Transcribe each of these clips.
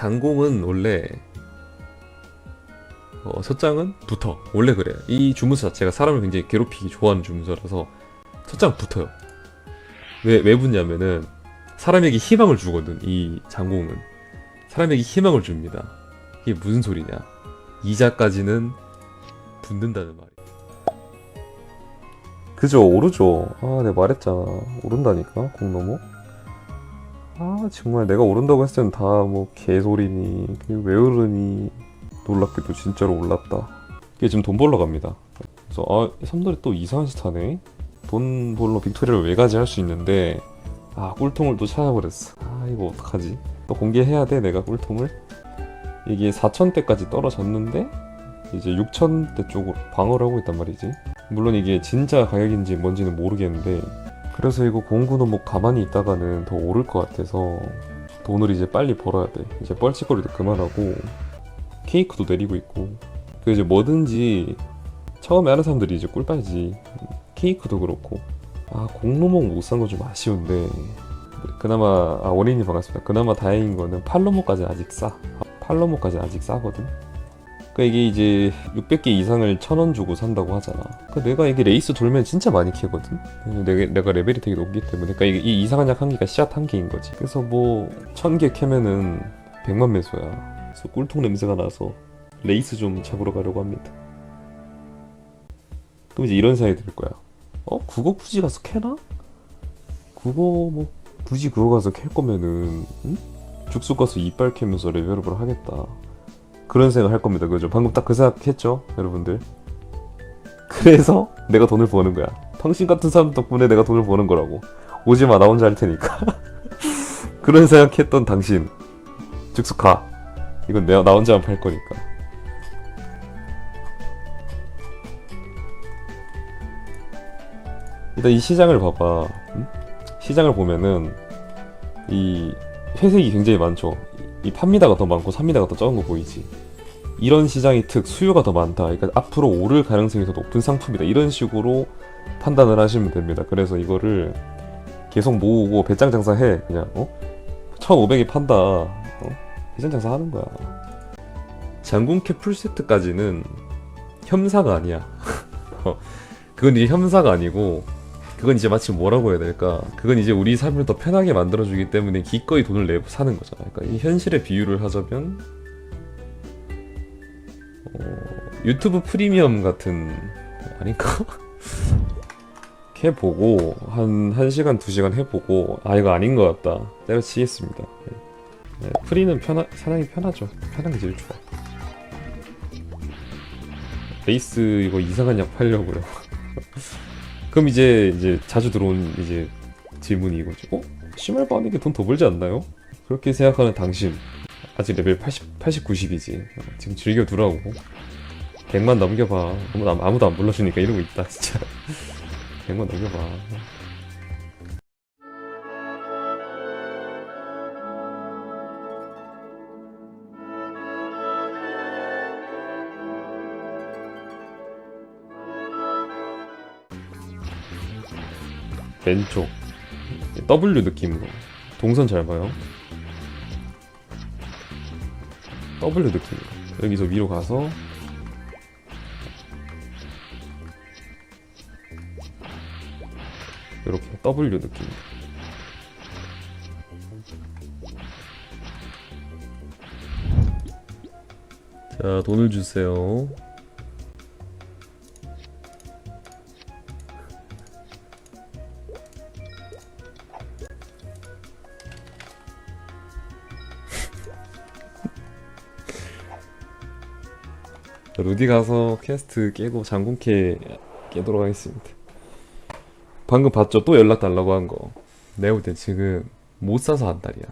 장공은 원래 어, 첫장은 붙어 원래 그래요. 이 주문서 자체가 사람을 굉장히 괴롭히기 좋아하는 주문서라서 첫장 붙어요. 왜, 왜 붙냐면은 사람에게 희망을 주거든 이 장공은. 사람에게 희망을 줍니다. 이게 무슨 소리냐? 이자까지는 붙는다는 말이야 그죠 오르죠. 아 내가 말했잖아. 오른다니까 공너무 아 정말 내가 오른다고 했을 땐 다 뭐 개소리니 왜 오르니 놀랍게도 진짜로 올랐다. 이게 지금 돈 벌러 갑니다. 그래서 아 삼돌이 또 이상한 짓 하네? 돈 벌러 빅토리아를 왜 가지 할 수 있는데 아 꿀통을 또 찾아버렸어. 아 이거 어떡하지? 또 공개해야 돼 내가 꿀통을? 이게 4천대까지 떨어졌는데 이제 6천대 쪽으로 방어를 하고 있단 말이지. 물론 이게 진짜 가격인지 뭔지는 모르겠는데 그래서 이거 공구는 뭐 가만히 있다가는 더 오를 것 같아서 돈을 이제 빨리 벌어야 돼. 이제 뻘짓거리도 그만하고 케이크도 내리고 있고. 그 이제 뭐든지 처음에 하는 사람들이 이제 꿀 빨지. 케이크도 그렇고. 아 공로목 못산거좀 아쉬운데. 그나마 아 원인이 반갑습니다. 그나마 다행인 거는 팔로모까지 아직 싸. 팔로모까지 아직 싸거든 그러니까 이게 이제 600개 이상을 1000원 주고 산다고 하잖아. 그 내가 이게 레이스 돌면 진짜 많이 캐거든? 내가, 내가 레벨이 되게 높기 때문에. 그러니까 이 이상한 약 한 개가 씨앗 한 개인 거지. 그래서 뭐 1000개 캐면은 100만 매소야. 그래서 꿀통 냄새가 나서 레이스 좀 잡으러 가려고 합니다. 그럼 이제 이런 생각이 들 거야. 어? 그거 굳이 가서 캐나? 그거 뭐 굳이 그거 가서 캘 거면은 응? 죽수 가서 이빨 캐면서 레벨업을 하겠다 그런 생각 할 겁니다. 그죠? 방금 딱 그 생각 했죠? 여러분들. 그래서 내가 돈을 버는 거야. 당신 같은 사람 덕분에 내가 돈을 버는 거라고. 오지 마 나 혼자 할 테니까. 그런 생각했던 당신. 가 이건 내가 나 혼자만 팔 거니까. 일단 이 시장을 봐봐. 응? 시장을 보면은 이 회색이 굉장히 많죠. 이 팝니다가 더 많고 삽니다가 더 적은 거 보이지 이런 시장이 특 수요가 더 많다. 그러니까 앞으로 오를 가능성이 더 높은 상품이다. 이런 식으로 판단을 하시면 됩니다. 그래서 이거를 계속 모으고 배짱 장사해. 그냥 어? 1500에 판다. 어? 배짱 장사 하는 거야. 장군캡 풀세트까지는 혐사가 아니야. 어, 그건 이제 혐사가 아니고 그건 이제 마치 뭐라고 해야 될까? 그건 이제 우리 삶을 더 편하게 만들어주기 때문에 기꺼이 돈을 내고 사는 거잖아. 그러니까 이 현실의 비유를 하자면 어, 유튜브 프리미엄 같은 아닌가? 해보고 한 1시간 2시간 해보고 아 이거 아닌 것 같다 때려치겠습니다 네. 네, 프리는 편하, 사랑이 편하죠 편한 게 제일 좋아 레이스 이거 이상한 약 팔려고요 그럼 이제 이제 자주 들어온 이제 질문이 이거지 어? 심할 바하는 게 돈 더 벌지 않나요? 그렇게 생각하는 당신 아직 레벨 80, 80, 90이지. 지금 즐겨 두라고. 100만 넘겨봐. 아무도, 안- 아무도 안 불러주니까 이러고 있다 진짜. 100만 넘겨봐. 왼쪽. W 느낌으로. 동선 잘 봐요 W 느낌으로 여기서 위로 가서. 이렇게 W 느낌. 자 돈을 주세요 루디 가서 퀘스트 깨고 장군캐 깨도록 하겠습니다. 방금 봤죠? 또 연락 달라고 한 거. 내가 볼때 지금 못 사서 한 달이야.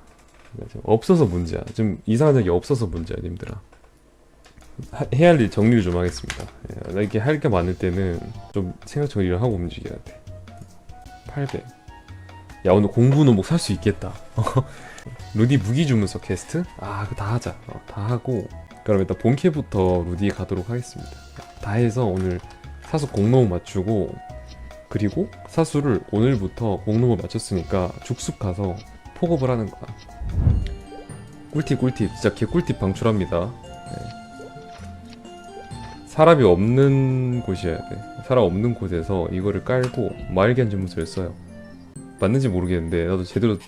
지금 없어서 문제야. 좀 이상한 적이 없어서 문제야, 님들아. 하- 해야 할 일 정리를 좀 하겠습니다. 예, 나 이렇게 할 게 많을 때는 좀 생각 정리를 하고 움직여야 돼. 800. 야, 오늘 공부 노목 살 수 있겠다. 루디 무기 주문서 퀘스트? 아, 그거 다 하자. 어, 다 하고. 그럼 일단 본캐부터 루디에 가도록 하겠습니다. 다 해서 오늘 사수 공로목 맞추고 그리고 사수를 오늘부터 공로목 맞췄으니까 죽숙 가서 폭업을 하는 거야. 꿀팁 꿀팁 진짜 개 꿀팁 방출합니다 네. 사람이 없는 곳이어야 돼 사람 없는 곳에서 이거를 깔고 말기한 주문서를 써요 맞는지 모르겠는데 나도 제대로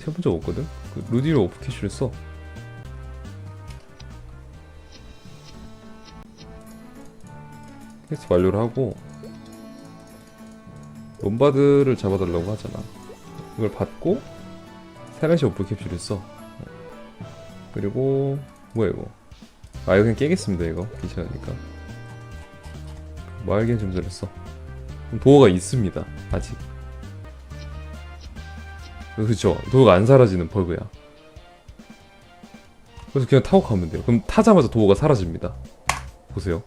해본 적 없거든 그 루디로 오프캐시를 써 퀘스트 완료를 하고 롬바드를 잡아달라고 하잖아. 이걸 받고 사라시 오프 캡슐을 써. 그리고 뭐야 이거? 아 이거 그냥 깨겠습니다 이거. 귀찮으니까. 마을겐 점수를 써. 도어가 있습니다 아직. 그렇죠. 도어가 안 사라지는 버그야. 그래서 그냥 타고 가면 돼요. 그럼 타자마자 도어가 사라집니다. 보세요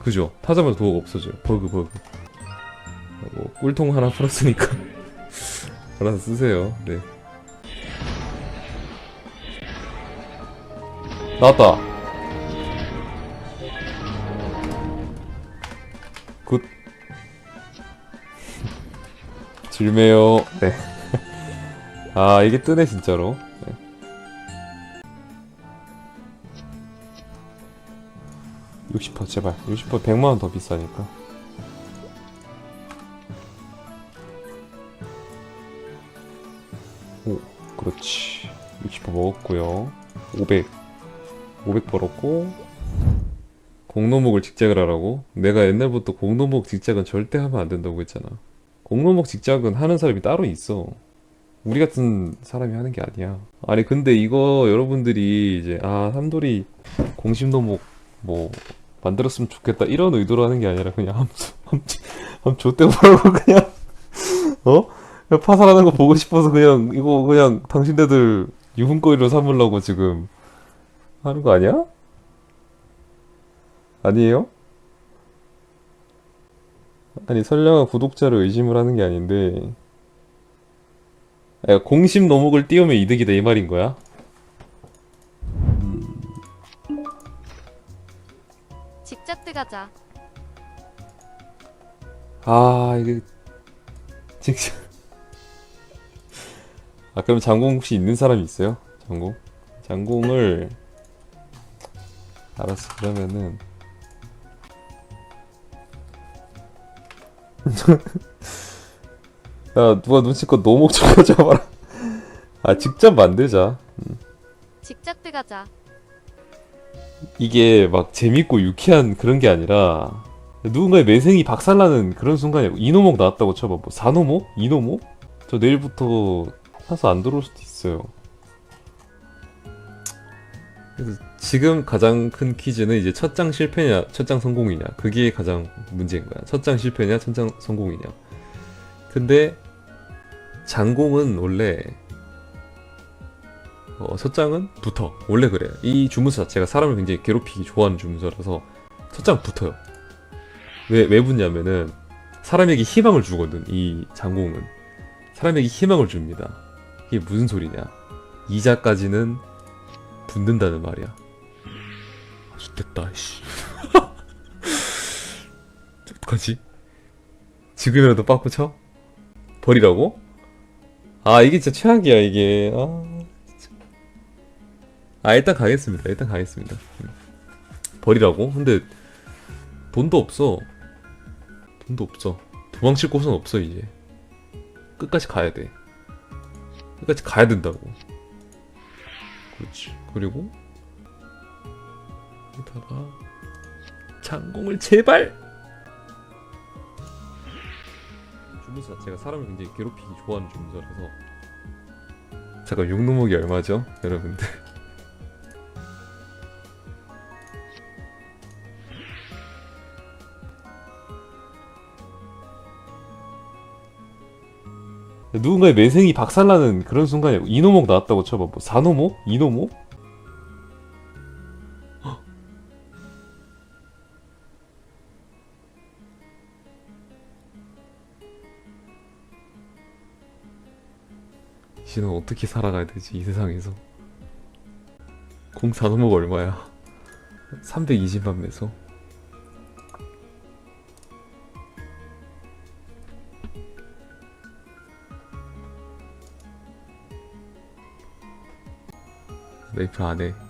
그죠 타자마자 도어가 없어져요 버그 버그 뭐 꿀통 하나 풀었으니까 알아서 쓰세요. 네. 나왔다. 굿. 질매요. 네. 아 이게 뜨네 진짜로. (60% 제발) (60% 100만 원 더 비싸니까 오, 그렇지. 60% 먹었고요. 500. 500 벌었고 공로목을 직작을 하라고? 내가 옛날부터 공로목 직작은 절대 하면 안 된다고 했잖아. 공로목 직작은 하는 사람이 따로 있어. 우리 같은 사람이 하는 게 아니야. 아니 근데 이거 여러분들이 이제 아 삼돌이 공심노목 뭐 만들었으면 좋겠다 이런 의도로 하는 게 아니라 그냥 함함함 좆대고 보라고 그냥 어? 그냥 파산하는 거 보고 싶어서 그냥 이거 그냥 당신네들 유흥거리로 삼으려고 지금 하는 거 아니야? 아니에요? 아니 선량한 구독자를 의심을 하는 게 아닌데 야, 공심 노목을 띄우면 이득이다 이 말인 거야? 직접 들어가자. 아 이게 진짜 아 그럼 장공 혹시 있는 사람이 있어요? 장공? 장공을 알았어 그러면은 야 누가 눈치껏 노목 좀 가져와봐라 아 직접 만들자 직접 들어가자. 이게 막 재밌고 유쾌한 그런 게 아니라 누군가의 매생이 박살나는 그런 순간에 이노목 나왔다고 쳐봐. 뭐 사노목? 이노목? 저 내일부터 사서 안 들어올 수도 있어요. 그래서 지금 가장 큰 퀴즈는 이제 첫 장 실패냐 첫 장 성공이냐. 그게 가장 문제인 거야. 첫 장 실패냐 첫 장 성공이냐. 근데 장공은 원래 어, 첫 장은 붙어. 원래 그래요. 이 주문서 자체가 사람을 굉장히 괴롭히기 좋아하는 주문서라서 첫장 붙어요. 왜, 왜 붙냐면은 사람에게 희망을 주거든 이 장공은. 사람에게 희망을 줍니다. 이게 무슨 소리냐? 이자까지는 붙는다는 말이야. 아, 좋됐다 씨. 어떡하지? 지금이라도 빠꾸 쳐? 버리라고? 아 이게 진짜 최악이야 이게. 아. 아 일단 가겠습니다. 일단 가겠습니다. 음. 버리라고? 근데 돈도 없어. 돈도 없어. 도망칠 곳은 없어 이제. 끝까지 가야 돼. 끝까지 가야 된다고. 그렇지. 그리고 여기다가 장공을 제발! 주문서 자체가 사람을 굉장히 괴롭히기 좋아하는 주문서라서. 잠깐 육노목이 얼마죠 여러분들 누군가의 매생이 박살나는 그런 순간에 이노목 나왔다고 쳐봐 뭐 사노목? 이노목? 헉. 씨는 어떻게 살아가야 되지 이 세상에서 공 사노목 얼마야 320만 매소 네이플 안 해.